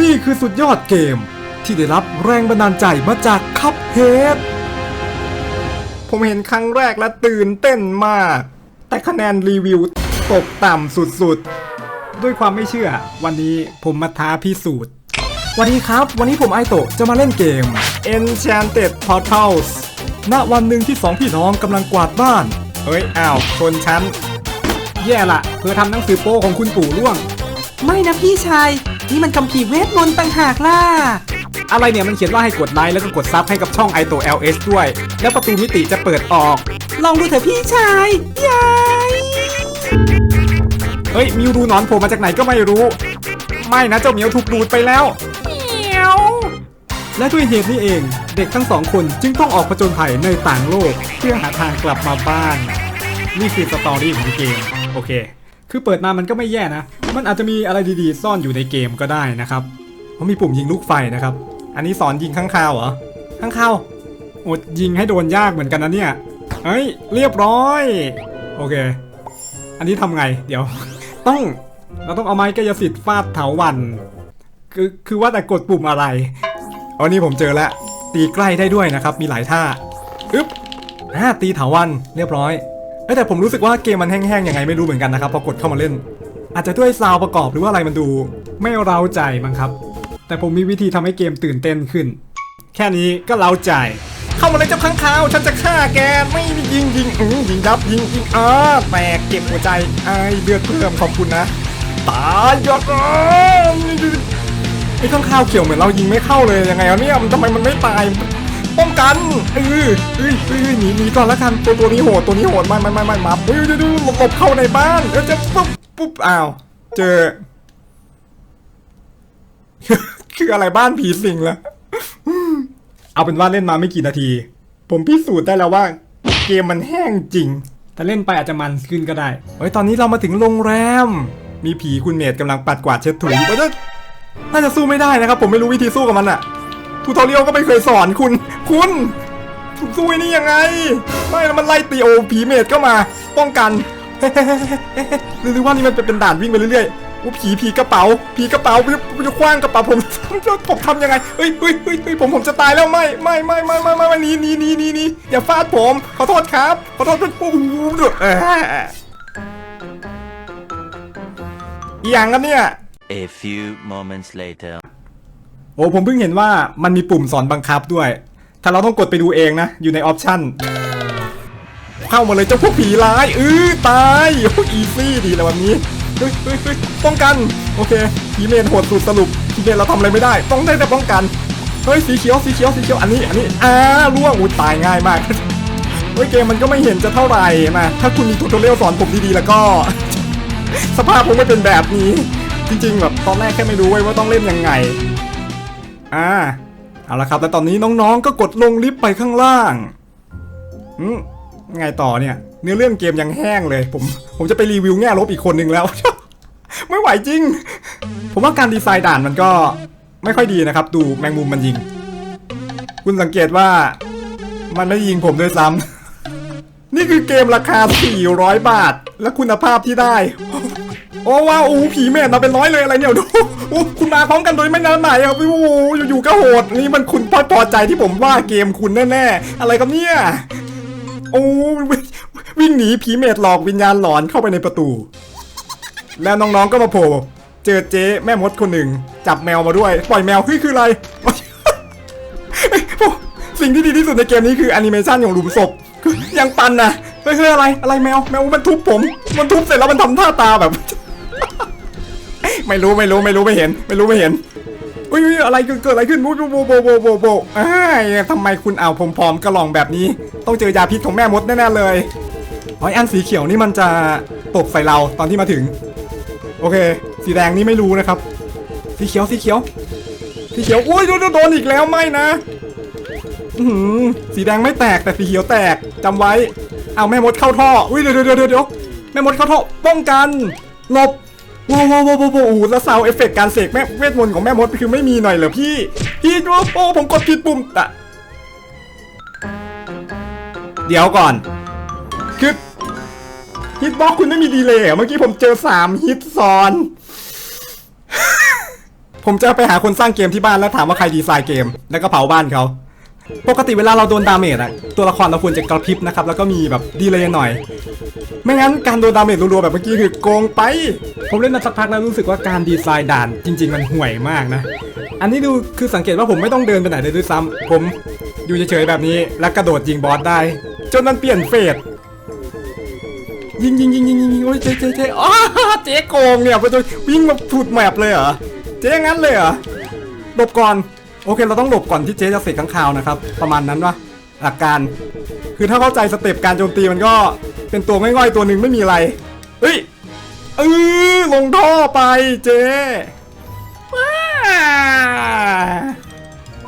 นี่คือสุดยอดเกมที่ได้รับแรงบันดาลใจมาจากคัพเฮดผมเห็นครั้งแรกและตื่นเต้นมาก แต่คะแนนรีวิวตกต่ำสุดๆ ด้วยความไม่เชื่อ วันนี้ผมมาท้าพิสูจน์วัสดีครับ วันนี้ผมไอโตะจะมาเล่นเกม Enchanted Portals ณวันหนึ่งที่สองพี่น้องกำลังกวาดบ้าน เฮ้ย อ้าวชนชั้น แย่ละเพื่อทำหนังสือโป้ของคุณปู่ร่วง ไม่นะพี่ชาย นี่มันคำพีร์เวทมนต์ต่างหากล่ะ อะไรเนี่ยมันเขียนว่าให้กดไลค์แล้วก็กดซับให้กับช่องไอโต LS ด้วย แล้วประตูมิติจะเปิดออก ลองดูเถอะพี่ชายยายเฮ้ยมิวดูหนอนโผล่มาจากไหนก็ไม่รู้ ไม่นะเจ้าเหมียวถูกดูดไปแล้วเหมียวและด้วยเหตุนี้เอง เด็กทั้งสองคนจึงต้องออกผจญภัยในต่างโลก เพื่อหาทางกลับมาบ้าน นี่คือสตอรี่ของเกม โอเค คือเปิดมามันก็ไม่แย่นะ มันอาจจะมีอะไรดีๆ ซ่อนอยู่ในเกมก็ได้นะครับเพราะมีปุ่มยิงลูกไฟนะครับ อันนี้สอนยิงข้างคาวเหรอ ข้างคาวอดยิงให้โดนยากเหมือนกันนะเนี่ย เฮ้ย เรียบร้อย โอเค อันนี้ทำไง เดี๋ยว ต้อง เราต้องเอาไม้กายสิทธิ์ฟาดเถาวัน คือ คือว่าแต่กดปุ่มอะไรอันนี้ผมเจอแล้ว ตีใกล้ได้ด้วยนะครับ มีหลายท่า อึ๊บอ่าตีเถาวัน เรียบร้อย แต่ผมรู้สึกว่าเกมมันแห้งๆยังไงไม่รู้เหมือนกันนะครับพอกดเข้ามาเล่น อาจจะด้วยซาวประกอบหรือว่าอะไรมันดู ไม่เร้าใจมั้งครับ แต่ผมมีวิธีทำให้เกมตื่นเต้นขึ้น แค่นี้ก็เล้าใจ เข้ามาเลยเจ้าข้างคาวฉันจะฆ่าแกไม่ยิงยิงอืยิงยับยิงยิงอ่าแตกเก็บหัวใจไอ้เลือดเพิ่มขอบคุณนะตายยอดไอ้ข้างคาวเขียวเหมือนเรายิงไม่เข้าเลยยังไงวะเนี่ยมันทำไมมันไม่ตาย ป้องกันเออเอ้ยเอ้ยหนีหนีก่อนละกันตัวตัวนี้โหดตัวนี้โหดไม่ไม่ไม่ไม่มาเฮ้ยดูดูหลบหลบเข้าในบ้านเออจะปุ๊บปุ๊บอ้าวเจอ คืออะไรบ้านผีสิงแล้วเอาเป็นว่าเล่นมาไม่กี่นาที ผมพิสูจน์ได้แล้วว่า เกมมันแห้งจริง แต่เล่นไปอาจจะมันขึ้นก็ได้เฮ้ยตอนนี้เรามาถึงโรงแรม มีผีคุณเมดกำลังปัดกวาดเช็ดถูอยู่ว่าน่าจะสู้ไม่ได้นะครับ ผมไม่รู้วิธีสู้กับมันอะ ทูทอเรียลก็ไม่เคยสอนคุณ คุณสู้ไอ้นี่ยังไง ไม่แล้วมันไล่ตีโอผีเมดก็มา ป้องกันหรือว่านี่มันเป็นด่านวิ่งไปเรื่อยๆอู้ผีผีกระเป๋า ผีกระเป๋ามันจะคว้างกระเป๋าผมผมทำยังไงเฮ้ยเฮ้ยเฮ้ยผมผมจะตายแล้วไม่ไม่ไม่ไม่ไม่ไม่ไม่หนีหนีหนีหนีหนีอย่าฟาดผมขอโทษครับขอโทษเป็นปูเอออีหยังกันเนี่ย A few moments later. โอ้ผมเพิ่งเห็นว่ามันมีปุ่มสอนบังคับด้วย ถ้าเราต้องกดไปดูเองนะ อยู่ในออปชั่น เข้ามาเลยเจ้าพวกผีร้ายอื้อตายโอ้อีซี่ดีเลยวันนี้เฮ้ยเฮ้ยเฮ้ยป้องกัน โอเคผีเมนโหดสุดสรุปผีเมนเราทำอะไรไม่ได้ ต้องได้แต่ป้องกัน เฮ้ยสีเขียวสีเขียวสีเขียวอันนี้อันนี้อ่าล่วงอุ้ยตายง่ายมากเฮ้ยเกมมันก็ไม่เห็นจะเท่าไหร่นะถ้าคุณมีทูตเรียลสอนผมดีๆแล้วก็ สภาพผมไม่เป็นแบบนี้ จริงๆแบบตอนแรกแค่ไม่รู้เว้ยว่าต้องเล่นยังไง อ่า เอาละครับ แล้วตอนนี้น้องๆ ก็กดลงลิฟต์ไปข้างล่างอืมไงต่อเนี่ย เนื้อเรื่องเกมยังแห้งเลย ผม ผมจะไปรีวิวแง่ลบอีกคนนึงแล้ว ไม่ไหวจริง ผมว่าการดีไซน์ด่านมันก็ไม่ค่อยดีนะครับ ดูแมงมุมมันยิง คุณสังเกตว่า มันไม่ยิงผมด้วยซ้ำ นี่คือเกมราคา 400 บาท และคุณภาพที่ได้ โอ้ว้าวโอ้ผีแม่มาเป็นร้อยเลยอะไรเนี่ยดู อ้คุณมาพร้อมกันโดยไม่นัดหมายครับโอ้โหอยู่ๆก็โหด นี่มันคุณพอพอใจที่ผมว่าเกมคุณแน่ๆ อะไรครับเนี่ย โอ้วิ่งหนีผีเมดหลอกวิญญาณหลอนเข้าไปในประตู แล้วน้องๆก็มาโผล่เจอเจ๊แม่มดคนหนึ่ง จับแมวมาด้วย ปล่อยแมวคือคืออะไร สิ่งที่ดีที่สุดในเกมนี้คือแอนิเมชันของหลุมศพคือยังปันนะเฮ้ยเฮ้ยอะไรอะไรแมวแมวมันทุบผม มันทุบเสร็จแล้วมันทำท่าตาแบบ ไม่รู้ไม่รู้ไม่รู้ไม่เห็น ไม่รู้ไม่เห็นอุ้ยอะไรเกิดอะไรขึ้นโบโบโบโบโบโบโบอ้ายทำไมคุณเอาผมพร้อมกระหล่องแบบนี้ ต้องเจอยาพิษของแม่มดแน่ๆเลยอ๋ออันสีเขียวนี่มันจะตกใส่เราตอนที่มาถึง โอเค สีแดงนี่ไม่รู้นะครับ สีเขียวสีเขียว สีเขียวอุ้ยโดนโดนอีกแล้วไม่นะอื้อหือสีแดงไม่แตกแต่สีเขียวแตกจำไว้ เอาแม่มดเข้าท่ออุ้ยเดี๋ยวเดี๋ยวเดี๋ยวเดี๋ยวแม่มดเข้าท่อป้องกันหลบ ว้าวว้าวว้าวว้าวโอ้โหแล้วซาเอฟเฟกต์การเสกแม่เวทมนต์ของแม่มดคือไม่มีหน่อยเหรอพี่พี่โอ้โอ้ผมกดผิดปุ่มอะเดี๋ยวก่อนคือฮิตบ็อกคุณไม่มีดีเลย์เหรอเมื่อกี้ผมเจอสามฮิตซ้อน ผมจะไปหาคนสร้างเกมที่บ้านแล้วถามว่าใครดีไซน์เกม แล้วก็เผาบ้านเขา ปกติเวลาเราโดนดาเมจอะตัวละครเราควรจะกระพริบนะครับ แล้วก็มีแบบดีเลยหน่อย ไม่งั้นการโดนดาเมจรัวๆแบบเมื่อกี้คือโกงไป ผมเล่นมาสักพักแล้วรู้สึกว่าการดีไซน์ด่านจริง ๆ มันห่วยมากนะ อันนี้ดูคือสังเกตว่าผมไม่ต้องเดินไปไหนเลยด้วยซ้ำผมอยู่เฉยๆแบบนี้ แล้วกระโดดยิงบอสได้ จนมันเปลี่ยนเฟสยิงยิงยิงยิงยิงโอ้ยเจ๊เจ๊เจ๊อ้าเจ๊โกงเนี่ยไปจนวิ่งมาถูดแมปเลยเหรอเจ๊งั้นเลยเหรอหลบก่อน โอเคเราต้องหลบก่อนที่เจ๊จะเสกข้างคาวนะครับ ประมาณนั้นวะหลักการ คือถ้าเข้าใจสเต็ปการโจมตีมันก็เป็นตัวง่อยๆตัวหนึ่งไม่มีอะไรเฮ้ยเออลงท่อไปเจ๊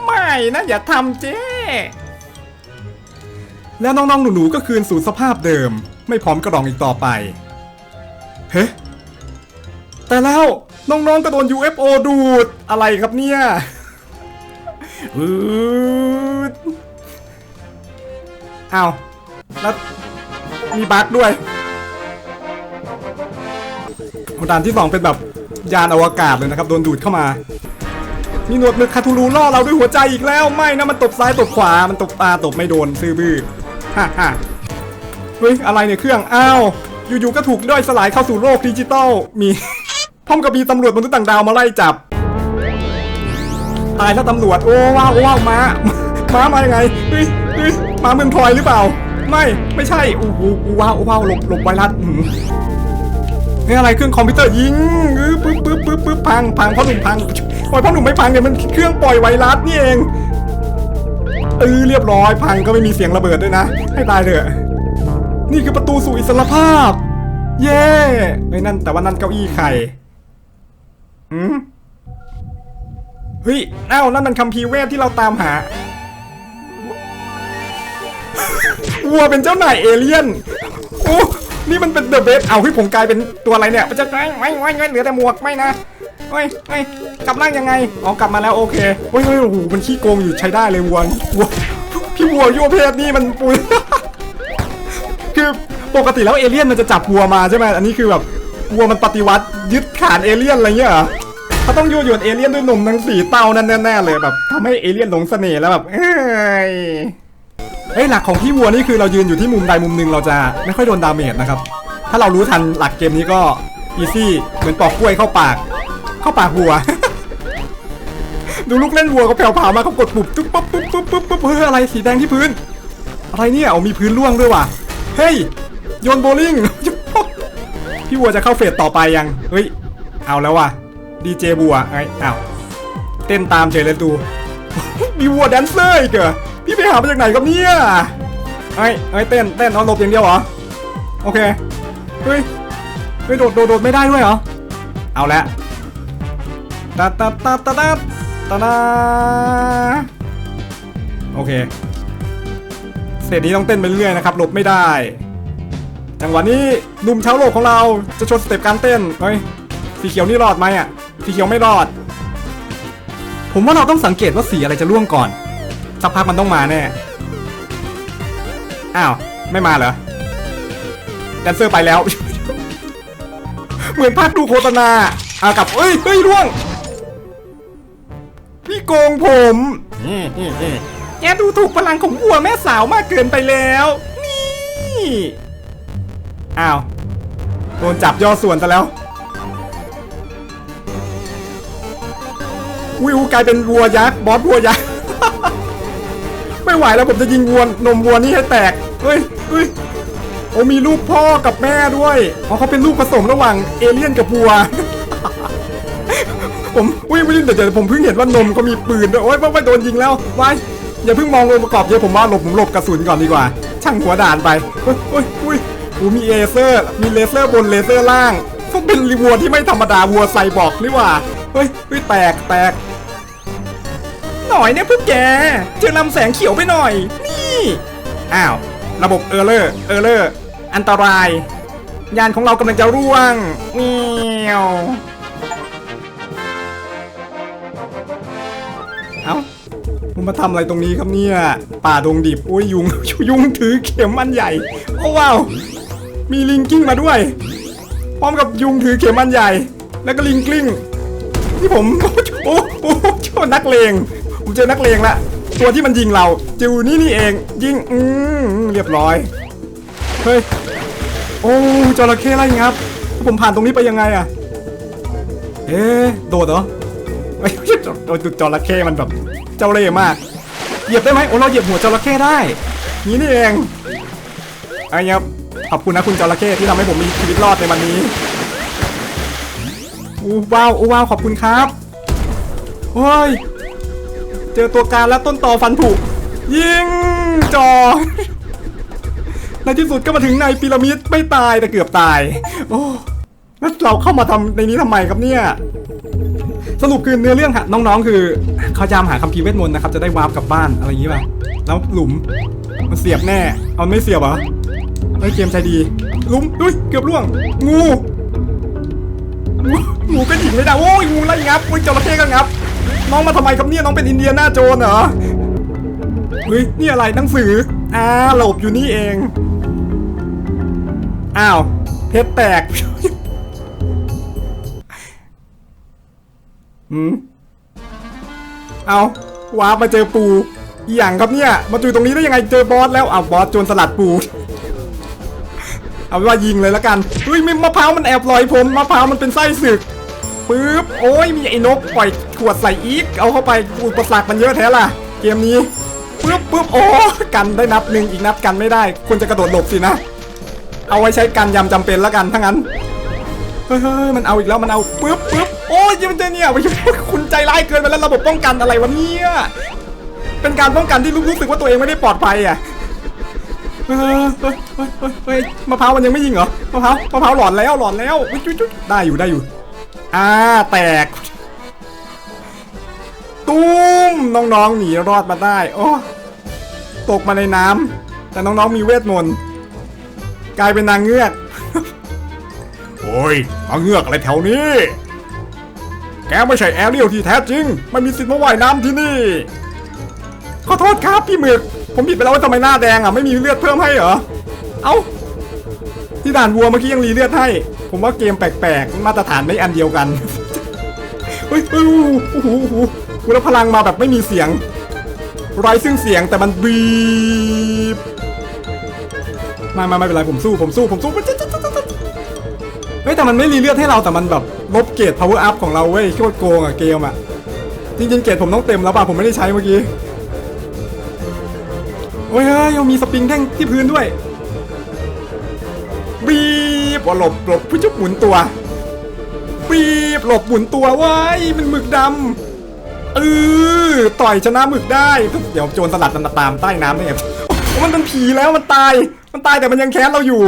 ไม่นะอย่าทำเจ๊แล้วน้องๆหนูๆก็คืนสู่สภาพเดิม ไม่พร้อมกระดองอีกต่อไป เฮ้แต่แล้วน้องๆก็โดน UFO ดูดอะไรครับเนี่ย อืดอ้าวแล้วมีบั๊กด้วยด่านที่สองเป็นแบบยานอวกาศเลยนะครับ โดนดูดเข้ามามีหนวดมือคาทูรูล่อเราด้วยหัวใจอีกแล้วไม่นะมันตบซ้ายตบขวา มันตบตาตบไม่โดนซื่อบื้อฮ่าฮ่าเฮ้ยอะไรเนี่ยเครื่องอ้าวอยู่ๆก็ถูกย่อยสลายเข้าสู่โลกดิจิตอลมีพร้อมกับมีตำรวจมนุษย์ต่างดาวมาไล่จับ ตายแล้วตำรวจโอ้ว้าวโอ้ว้าวมามามายังไงเฮ้ยเฮ้ยมาเมืองทอยหรือเปล่า ไม่ไม่ใช่โอ้โหโอ้ว้าวโอ้ว้าวหลบหลบไวรัสนี่อะไรเครื่องคอมพิวเตอร์ยิงอือปึ๊บปึ๊บปึ๊บปึ๊บพังพังพ่อหนุ่มพังปล่อยพ่อหนุ่มไม่พังเนี่ยมันเครื่องปล่อยไวรัสนี่เองเออเรียบร้อยพังก็ไม่มีเสียงระเบิดด้วยนะ ให้ตายเถอะนี่คือประตูสู่อิสรภาพ เย้ไอ้นั่นแต่ว่านั่นเก้าอี้ใครอืม เฮ้ยเอ้านั่นมันคัมภีร์เวทที่เราตามหาวัวเป็นเจ้าหน่ายเอเลี่ยนโอ้นี่มันเป็นเดอะเบสเอาเฮ้ยผมกลายเป็นตัวอะไรเนี่ยมันจะไงไม่ไม่ไม่เหลือแต่หมวกไม่นะเฮ้ยเฮ้ยกลับร่างยังไงอ๋อกลับมาแล้วโอเคเฮ้ยเฮ้ยโอ้โหมันขี้โกงอยู่ใช้ได้เลยวัววัวพี่วัวโยเพศนี่มันปุยคือปกติแล้วเอเลี่ยนมันจะจับวัวมาใช่ไหมอันนี้คือแบบวัวมันปฏิวัติยึดขานเอเลี่ยนอะไรเงี้ยเหรอ เขาต้องยั่วยวนเอเลี่ยนด้วยนมทั้งสีเต้านั่นแน่ๆเลยแบบทำให้เอเลี่ยนหลงเสน่ห์แล้วแบบเอ้ยเอ้ยหลักของพี่วัวนี่คือเรายืนอยู่ที่มุมใดมุมหนึ่งเราจะไม่ค่อยโดนดาเมจนะครับ ถ้าเรารู้ทันหลักเกมนี้ก็อีซี่เหมือนปอกกล้วยเข้าปาก เข้าปากวัว ดูลูกเล่นวัวเขาแผ่วๆมาเขากดปุ่มตุ๊บปุ๊บปุ๊บปุ๊บปุ๊บปุ๊บเฮ้ยอะไรสีแดงที่พื้น อะไรเนี่ยเอามีพื้นร่วงด้วยว่ะเฮ้ยโยนโบลิ่งพี่วัวจะเข้าเฟสต่อไปยังเฮ้ยเอาแล้วว่ะ ดีเจบัวไอ้อ้าวเต้นตามเฉยเลยดูมีวัวแดนเซอร์อีกเหรอพี่ไปหามาจากไหนครับเนี่ยไอ้ไอ้เต้นเต้นเอาหลบอย่างเดียวเหรอโอเคเฮ้ยเฮ้ยโดดโดดโดดไม่ได้ด้วยเหรอเอาละตาตาตาตาตาตาตาโอเคสเตจนี้ต้องเต้นไปเรื่อยๆนะครับหลบไม่ได้ จังหวะนี้หนุ่มชาวโลกของเราจะชว์สเต็ปการเต้นเฮ้ยสีเขียวนี่รอดไหมอะ สีเขียวไม่รอด ผมว่าเราต้องสังเกตว่าสีอะไรจะร่วงก่อน สักพักมันต้องมาแน่ อ้าว ไม่มาเหรอ แดนเซอร์ไปแล้ว เหมือนภาคดูโฆษณาอากับเอ้ยเฮ้ยร่วง พี่โกงผมแกดูถูกพลังของวัวแม่สาวมากเกินไปแล้ว นี่ อ้าว โดนจับย่อส่วนซะแล้ว วิวกลายเป็นวัวยักษ์บอสวัวยักษ์ ไม่ไหวแล้วผมจะยิงวัวนมวัวนี่ให้แตกเฮ้ยเฮ้ยโอ้มีลูกพ่อกับแม่ด้วยอ๋อเขาเป็นลูกผสมระหว่างเอเลี่ยนกับวัว ผมอุ้ยไม่ได้เดี๋ยวผมเพิ่งเห็นว่านมเขามีปืนด้วยโอ้ยไม่โดนยิงแล้วไว้อย่าเพิ่งมององค์ประกอบเยอะผมว่าหลบผมหลบกระสุนก่อนดีกว่า ช่างหัวด่านไปเฮ้ยเฮ้ยอุ้ยมีเลเซอร์ มีเลเซอร์บนเลเซอร์ล่างต้องเป็นวัวที่ไม่ธรรมดาวัวไซบอร์กนี่หว่า เฮ้ยเฮ้ยแตกแตก หน่อยเนี่ยพวกแกเจอลำแสงเขียวไปหน่อย นี่อ้าวระบบเออร์เลอร์เออร์เลอร์อันตราย ยานของเรากำลังจะร่วงเมียวเอ้าผมมาทำอะไรตรงนี้ครับเนี่ย ป่าดงดิบโอ้ยยุง ยุงถือเข็มอันใหญ่ โอ้ว้าว มีลิงกิ้งมาด้วย พร้อมกับยุงถือเข็มอันใหญ่ แล้วก็ลิงกลิ้ง ที่ผมโอ้โหเจอนักเลงผมเจอนักเลงละตัวที่มันยิงเราจิวนี่นี่เองยิงอืมเรียบร้อยเฮ้ยโอ้จระเข้ไล่งับผมผ่านตรงนี้ไปยังไงอะเอ๊โดดเหรอไอ้ยโดจระเข้มันแบบเจ้าเล่ห์มากเหยียบได้ไหมโอ้เราเหยียบหัวจระเข้ได้นี่นี่เองไอ้ครับขอบคุณนะคุณจระเข้ที่ทำให้ผมมีชีวิตรอดในวันนี้ อู้ว้าวอู้ว้าวขอบคุณครับโอ้ยเจอตัวการแล้วต้นต่อฟันผุยิงจอ ในที่สุดก็มาถึงในพีระมิดไม่ตายแต่เกือบตาย โอ้แล้วเราเข้ามาทำในนี้ทำไมครับเนี่ย สรุปคือเนื้อเรื่องฮะน้องๆ คือเขาจามหาคัมภีร์เวทมนต์นะครับจะได้วาร์ปกลับบ้านอะไรอย่างนี้ป่ะแล้วหลุมมันเสียบแน่ เอาไม่เสียบเหรอไอ้เกมใจดี หลุมดุยเกือบล่วง งูงู งูก็หยิงไม่ได้โอ้ยงูไล่งับโอ้ยจระเข้ก็งับ น้องมาทำไมครับเนี่ยน้องเป็นอินเดียหน้าโจรเหรอเฮ้ยนี่อะไรหนังสืออ่าหลบอยู่นี่เองอ้าวเพชรแตกหืมเอาว้ามาเจอปูอหย่างครับเนี่ย มาอยู่ตรงนี้ได้ยังไงเจอบอสแล้วอ้าวบอสโจรสลัดปูเอาว่ายิงเลยแล้วกันเฮ้ยไม่มะพร้าวมันแอบลอยผมมะพร้าวมันเป็นไส้ศึก ปึ๊บ โอ้ยมีไอ้นกปล่อยขวดใส่อีก เอาเข้าไปอุปสรรคมันเยอะแท้ล่ะ เกมนี้ปึ๊บปึ๊บโอ้กันได้นับหนึ่งอีกนับกันไม่ได้ควรจะกระโดดหลบสินะ เอาไว้ใช้กันยำจำเป็นแล้วกันถ้างั้นเฮ้ยมันเอาอีกแล้วมันเอาปึ๊บปึ๊บโอ้ยมันจะเนี่ยม่ใช่คุณใจร้ายเกินไปแล้วระบบป้องกันอะไรวะเนี่ยเป็นการป้องกันที่รู้สึกว่าตัวเองไม่ได้ปลอดภัยอะเฮ้ยเฮ้ยเฮ้ยเฮ้ยมะพร้าวมันยังไม่ยิงเหรอมะพร้าวมะพร้าวหลอนแล้วหลอนแล้วได้อยู่ได้อยู่ อ่าแตก ตุ้มน้องๆหนีรอดมาได้ โอ้ตกมาในน้ำแต่น้องๆมีเวทมนต์กลายเป็นนางเงือก โอ้ยมาเงือกอะไรแถวนี้ แกไม่ใช่แอเรียลที่แท้จริงไม่มีสิทธิ์มาว่ายน้ำที่นี่ ขอโทษครับพี่หมึก ผมผิดไปแล้วว่าทำไมหน้าแดงอะไม่มีเลือดเพิ่มให้เหรอ เอ้า ที่ด่านวัวเมื่อกี้ยังรีเลือดให้ ผมว่าเกมแปลกๆ มาตรฐานไม่อันเดียวกันเฮ้ยเฮ้ยโอ้โหโอ้โหโอ้โหแล้วพลังมาแบบไม่มีเสียงไร้ซึ่งเสียงแต่มันบีบม่ไม่ไม่เป็นไรผมสู้ผมสู้ผมสู้เฮ้ยแต่มันไม่รีเลือดให้เราแต่มันแบบลบเกรด power up ของเราเว้ยโคตรโกงอะเกมอะจริงๆเกรดผมต้องเต็มแล้วป่ะผมไม่ได้ใช้เมื่อกี้โอ้ยเฮ้ยยังมีสปริงแท่งที่พื้นด้วยบี บว่าหลบหลบพุจุบหมุนตัวบีบหลบหมุนตัวไว้มันหมึกดำเออต่อยชนะหมึกได้ เดี๋ยวโจรสลัดมันมาตามใต้น้ำได้ไงโอ้มันเป็นผีแล้วมันตาย มันตายแต่มันยังแค้นเราอยู่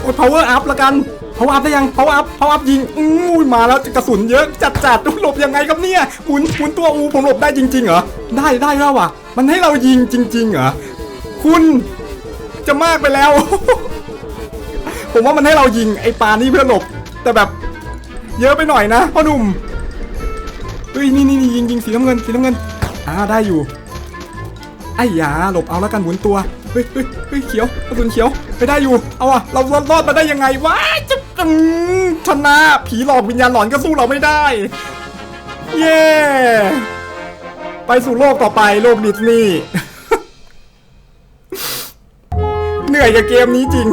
โอ้ย power up ละกัน power up ได้ยัง power up power up ยิง อู้ยมาแล้วกระสุนเยอะจัดจัดหลบยังไงครับเนี่ยหมุนหมุนตัวอูผมหลบได้จริง ๆ เหรอ ได้ได้แล้วว่ะ มันให้เรายิงจริง ๆ เหรอ คุณจะมากไปแล้ว ผมว่ามันให้เรายิงไอ้ปลานี่เพื่อหลบ แต่แบบเยอะไปหน่อยนะพ่อหนุ่มเฮ้ยนี่นี่ยิงยิงสีน้ำเงินสีน้ำเงินอ่าได้อยู่ไอ้ยาหลบเอาแล้วกันหมุนตัวเฮ้ยเฮ้ยเฮ้ยเขียวกระสุนเขียวไปได้อยู่เอาอะเรารอดรอดมาได้ยังไงวะจะอืมชนะผีหลอกวิญญาณหลอนก็สู้เราไม่ได้ เย้ไปสู่โลกต่อไปโลกดิสนีย์เหนื่อยกับเกมนี้จริง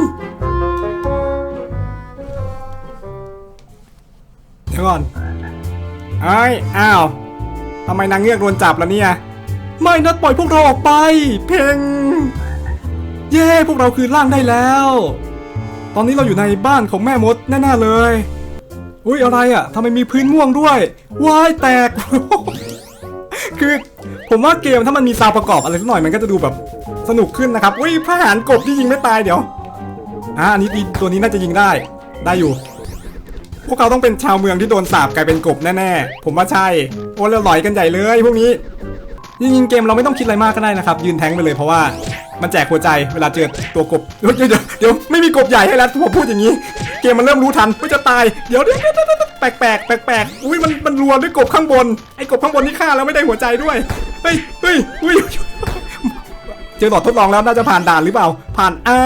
ก่อนไอ้ยอ้าวทำไมนางเงือกโดนจับแล้วเนี่ย ไม่นัดปล่อยพวกเราออกไป เพลงเย้พวกเราคือร่างได้แล้ว ตอนนี้เราอยู่ในบ้านของแม่มดแน่ๆเลย อุ้ยอะไรอะ่ะทำไมมีพื้นม่วงด้วยว้ายแตก คือผมว่าเกมถ้ามันมีซาวประกอบอะไรสักหน่อยมันก็จะดูแบบสนุกขึ้นนะครับอุ้ยพระหารกบที่ยิงไม่ตายเดี๋ยวอะอันนี้ตัวนี้น่าจะยิงได้ ได้อยู่ พวกเขาต้องเป็นชาวเมืองที่โดนสาบกลายเป็นกบแน่ๆ ผมว่าใช่ โอ้แล้วหลอยกันใหญ่เลยพวกนี้จริงๆเกมเราไม่ต้องคิดอะไรมากก็ได้นะครับ ยืนแทงไปเลยเพราะว่ามันแจกหัวใจเวลาเจอตัวกบ เดี๋ยวเดี๋ยวเดี๋ยวไม่มีกบใหญ่ให้แล้วผมพูดอย่างนี้ เกมมันเริ่มรู้ทันว่าจะตาย เดี๋ยวเดี๋ยวแปลกแปลกแปลกแปลกอุ้ยมันมันรัวด้วยกบข้างบน ไอ้กบข้างบนนี่ฆ่าแล้วไม่ได้หัวใจด้วย เฮ้ยเฮ้ยอุ้ยเจอหลอดทดลองแล้วน่าจะผ่านด่านหรือเปล่า ผ่าน อ่า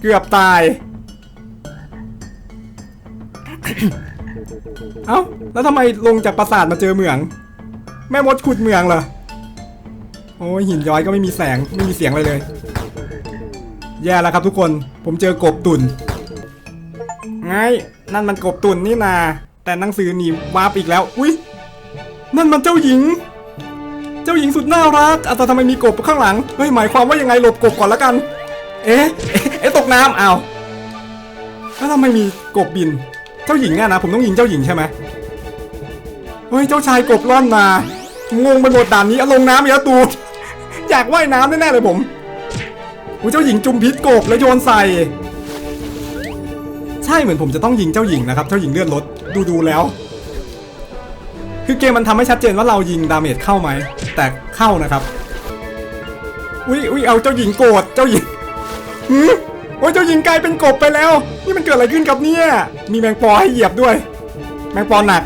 เกือบตาย เอ้าแล้วทำไมลงจากปราสาทมาเจอเหมือง แม่มดขุดเหมืองเหรอโอ้ยหินย้อยก็ไม่มีแสงไม่มีเสียงอะไรเลย แย่แล้วครับทุกคนผมเจอกบตุนไงนั่นมันกบตุนนี่นา แต่หนังสือหนีวาร์ปอีกแล้ว อุ้ยนั่นมันเจ้าหญิง เจ้าหญิงสุดน่ารักอาแต่ทำไมมีกบข้างหลังเฮ้ยหมายความว่ายังไงหลบกบก่อนล้วกัน เอ๊ะเอ๊ะตกน้ำเอาแล้วทำไมมีกบบิน เจ้าหญิงอะนะผมต้องยิงเจ้าหญิงใช่ไหมเฮ้ยเจ้าชายกบล่อนมางงไปหมดด่านนี้เอาลงน้ำอีกแล้วตูดอยากว่ายน้ำแน่ๆเลยผมอุ้ยเจ้าหญิงจุ่มพิษกบแล้วโยนใส่ ใช่เหมือนผมจะต้องยิงเจ้าหญิงนะครับเจ้าหญิงเลือดลดดูดูแล้ว คือเกมมันทำให้ชัดเจนว่าเรายิงดาเมจเข้าไหมแต่เข้านะครับอุ้ยอุ้ยเอาเจ้าหญิงโกรธเจ้าหญิงหืม โอ้ยเจ้าหญิงกลายเป็นกบไปแล้ว นี่มันเกิดอะไรขึ้นกับเนี่ย มีแมงปอให้เหยียบด้วย แมงปอหนัก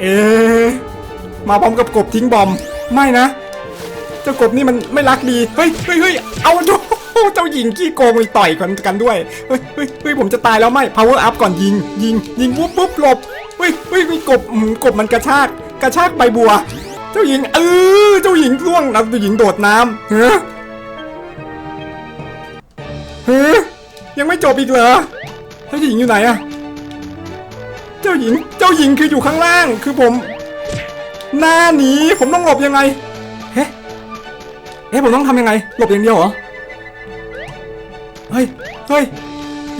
เอ๊มาพร้อมกับกบทิ้งบอม ไม่นะ เจ้ากบนี่มันไม่รักดี เฮ้ยเฮ้ยเฮ้ยเอาดูเจ้าหญิงขี้โกงไปต่อยกันกันด้วย เฮ้ยเฮ้ยเฮ้ยผมจะตายแล้วไม่ power up ก่อนยิง ยิง ยิงปุ๊บปุ๊บหลบ เฮ้ยเฮ้ยมีกบกบมันกระชาก กระชากใบบัว เจ้าหญิงเออเจ้าหญิงร่วงแล้วเจ้าหญิงโดดน้ำเฮ้ เฮ้ยยังไม่จบอีกเหรอเจ้าหญิงอยู่ไหนอะเจ้าหญิงเจ้าหญิงคืออยู่ข้างล่างคือผม หน้าหนีผมต้องหลบยังไงเฮ้เอ๊ผมต้องทำยังไง หลบอย่างเดียวเหรอเฮ้ยเฮ้ย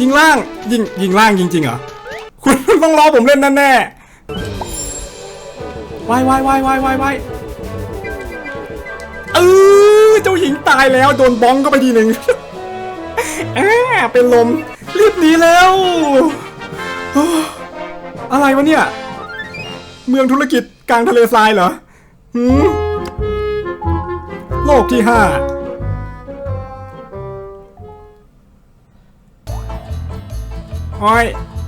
ยิงล่างยิงยิงล่างจริงๆเหรอคุณต้องรอผมเล่นแน่ๆวายวายวายวายวายวายเออเจ้าหญิงตายแล้วโดนบ้องก็ไปทีหนึ่ง อบเป็นลม รีบหนีแล้ว อะไรวะเนี่ย เมืองธุรกิจกลางทะเลทรายเหรอหืมโลกที่ห้าโอ้ย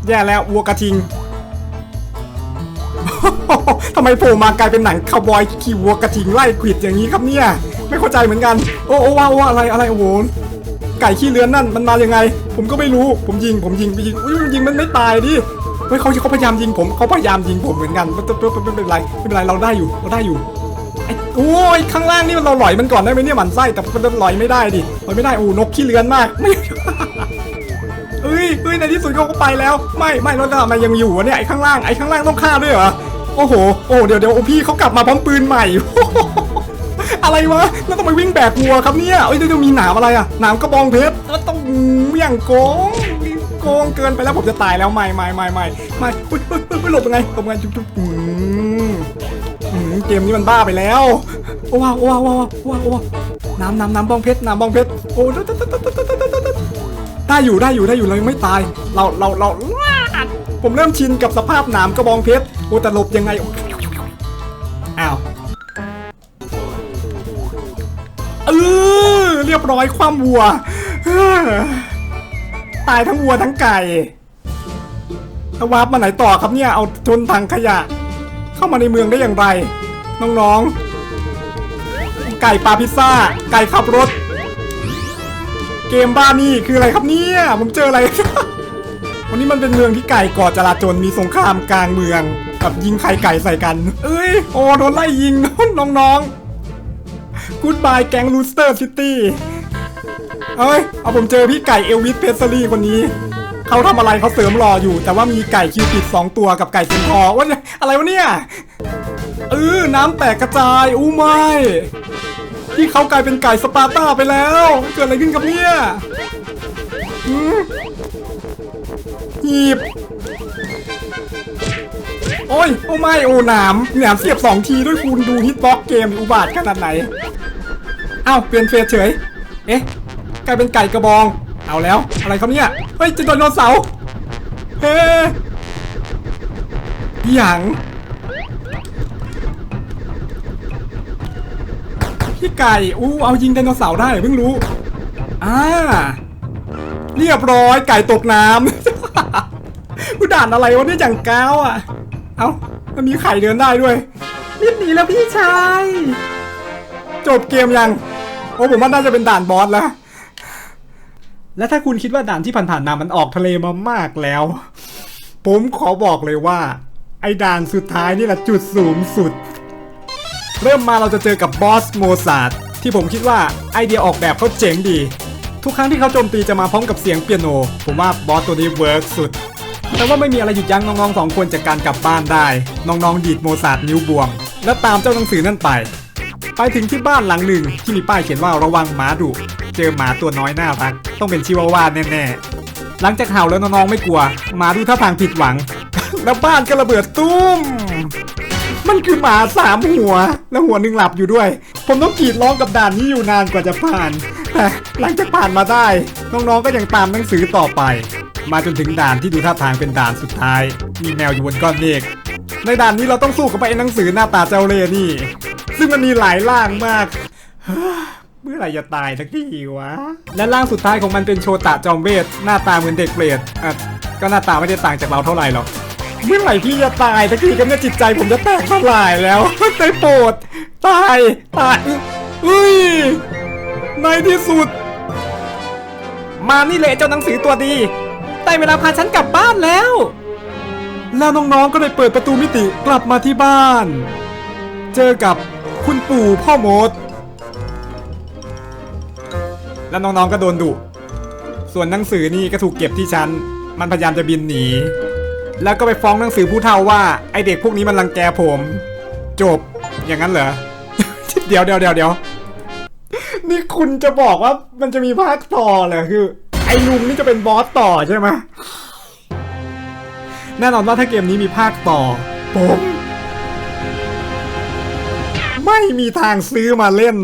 แย่แล้ววัวกระทิงทำไมโผล่มากลายเป็นหนังคาวบอยขี่วัวกระทิงไล่ขวิดอย่างนี้ครับเนี่ย ไม่เข้าใจเหมือนกัน โอ้โอ้ว้าวว้าวอะไรอะไรโอ้โห ไก่ขี้เลือนนั่นมันมายังไง ผมก็ไม่รู้ผมยิงผมยิงไปยิงอุ้ยมันยิงมันไม่ตายดิเฮ้ยเขาเขาพยายามยิงผมเขาพยายามยิงผมเหมือนกันไม่เป็นไรไม่เป็นไรเราได้อยู่เราได้อยู่โอ้ยข้างล่างนี่เราหลอยมันก่อนได้ไหมเนี่ยหมันไส้แต่มันหลอยไม่ได้ดิหลอยไม่ได้โอ้นกขี้เลือนมากไม่เอ้ยเอ้ยในที่สุดเขาก็ไปแล้ว ไม่ไม่แล้วทำไมยังอยู่วะเนี่ยไอ้ข้างล่างไอ้ข้างล่างต้องฆ่าด้วยเหรอโอ้โหโอ้เดี๋ยวเดี๋ยวโอพี่เขากลับมาพร้อมปืนใหม่ อะไรวะ แล้วทไปวิ่งแบกวัวครับเนี่ยเอ้ยเดี๋ยวมีหนามอะไรอะ หนามกระบองเพชรแล้วต้องอย่างโกงโกงเกินไปแล้วผมจะตายแล้วไม่ไม่ไม่ไม่ไม่ปุ๊บปุ๊ปหลบยังไงหลบยังไงจุ๊บจุ๊บเกมนี้มันบ้าไปแล้วว้าวว้าวว้าวว้าวว้าวน้ำน้ำน้ำบองเพชรน้ำบองเพชรโอ้ได้อยู่ได้อยู่ได้อยู่เรยังไม่ตาย เราเราเราผมเริ่มชินกับสภาพหนามกระบองเพชรโอ้แต่หลบยังไงอ้าว เออเรียบร้อยความวัว ตายทั้งวัวทั้งไก่ถ้าวาร์ปมาไหนต่อครับเนี่ยเอาชนถังขยะ เข้ามาในเมืองได้อย่างไร น้องๆ ไก่ปลาพิซซ่า ไก่ขับรถ เกมบ้านี่คืออะไรครับเนี่ยผมเจออะไร วันนี้มันเป็นเมืองที่ไก่ก่อจราจนมีสงครามกลางเมืองกับยิงไข่ไก่ใส่กัน เอ้ย โอ้โดนไล่ยิงน้องๆ กูดบายแก๊งลูสเตอร์ซิตี้เอ้ย เอาผมเจอพี่ไก่เอลวิสเพสซี่คนนี้ เขาทำอะไรเขาเสริมหล่ออยู่ แต่ว่ามีไก่คิวปิดสองตัวกับไก่เซนทอว่าเนี่ยอะไรวะเนี่ยเออน้ำแตกกระจาย อู้ไม่ที่เขากลายเป็นไก่สปาร์ต้าไปแล้ว เกิดอะไรขึ้นกับเนี่ยหีบโอ้ย โอ้ไม่ โอ้หนามหนามเสียบสองทีด้วยคุณดูฮิตบ็อกเกมอุบาทขนาดไหน อ้าวเปลี่ยนเฟสเฉย เอ๊ะกลายเป็นไก่กระบอง เอาแล้ว อะไรครับเนี่ย เฮ้ยจะโดนโนเสาเฮ้หยังพี่ไก่ อู้เอายิงไดโนเสาร์ได้เพิ่งรู้ อ่า เรียบร้อยไก่ตกน้ำกูด่านอะไรวะเนี่ยอย่างก้าวอะ เอ้ามันมีไข่เดินได้ด้วยรีบหนีแล้วพี่ชาย จบเกมยัง โอ้ผมว่าน่าจะเป็นด่านบอสแล้ว และถ้าคุณคิดว่าด่านที่ผ่านๆมามันออกทะเลมามากแล้ว ผมขอบอกเลยว่า ไอ้ด่านสุดท้ายนี่แหละจุดสูงสุด เริ่มมาเราจะเจอกับบอสโมซาร์ที่ผมคิดว่าไอเดียออกแบบเขาเจ๋งดี ทุกครั้งที่เขาโจมตีจะมาพร้อมกับเสียงเปียโน ผมว่าบอสตัวนี้เวิร์กสุด แต่ว่าไม่มีอะไรหยุดยั้งน้องๆสองคนจากการกลับบ้านได้ น้องๆดีดโมซาร์นิ้วบวม แล้วตามเจ้าหนังสือนั่นไป ไปถึงที่บ้านหลังหนึ่งที่มีป้ายเขียนว่าระวังหมาดุ เจอหมาตัวน้อยน่ารัก ต้องเป็นชิวาว่าแน่ๆ หลังจากเห่าแล้วน้องๆไม่กลัว หมาดูท่าทางผิดหวัง แล้วบ้านก็ระเบิดตุ้ม มันคือหมาสามหัว แล้วหัวหนึ่งหลับอยู่ด้วย ผมต้องกรีดร้องกับด่านนี้อยู่นานกว่าจะผ่าน แต่หลังจากผ่านมาได้ น้องๆก็ยังตามหนังสือต่อไป มาจนถึงด่านที่ดูท่าทางเป็นด่านสุดท้าย มีแมวอยู่บนก้อนเมฆในด่านนี้เราต้องสู้กับไอ้หนังสือหน้าตาเจ้าเล่นี่ ซึ่งมันมีหลายร่างมาก เมื่อไหร่จะตายสักทีวะ และร่างสุดท้ายของมันเป็นโชตะจอมเวท หน้าตาเหมือนเด็กเปรตอะก็หน้าตาไม่ได้ต่างจากเราเท่าไหร่หรอก เมื่อไหร่พี่จะตายสักทีกันเนี่ยจิตใจผมจะแตกสลายแล้วได้โปรดตาย ตายเฮ้ย ในที่สุด มานี่เลยเจ้าหนังสือตัวดีได้เวลาพาฉันกลับบ้านแล้ว แล้วน้องๆก็เลยเปิดประตูมิติกลับมาที่บ้าน เจอกับคุณปู่พ่อมด แล้วน้องๆก็โดนดุ ส่วนหนังสือนี่ก็ถูกเก็บที่ชั้น มันพยายามจะบินหนี แล้วก็ไปฟ้องหนังสือผู้เฒ่าว่าไอเด็กพวกนี้มันรังแกผม จบ อย่างนั้นเหรอ เดี๋ยวเดี๋ยวเดี๋ยวเดี๋ยว นี่คุณจะบอกว่ามันจะมีภาคต่อเหรอคือ ไอลุงนี่จะเป็นบอสต่อใช่ไหมแน่นอนว่าถ้าเกมนี้มีภาคต่อผม ไม่มีทางซื้อมาเล่น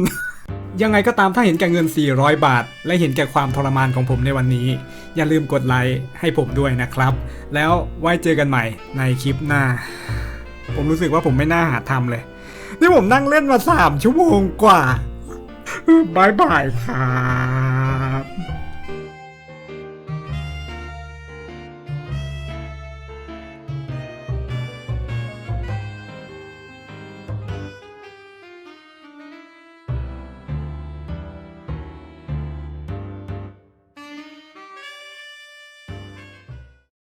ยังไงก็ตามถ้าเห็นแก่เงิน 400 บาท และเห็นแก่ความทรมานของผมในวันนี้ อย่าลืมกดไลค์ให้ผมด้วยนะครับ แล้วไว้เจอกันใหม่ในคลิปหน้า ผมรู้สึกว่าผมไม่น่าหาทำเลย นี่ผมนั่งเล่นมา 3 ชั่วโมงกว่าบายบายครับ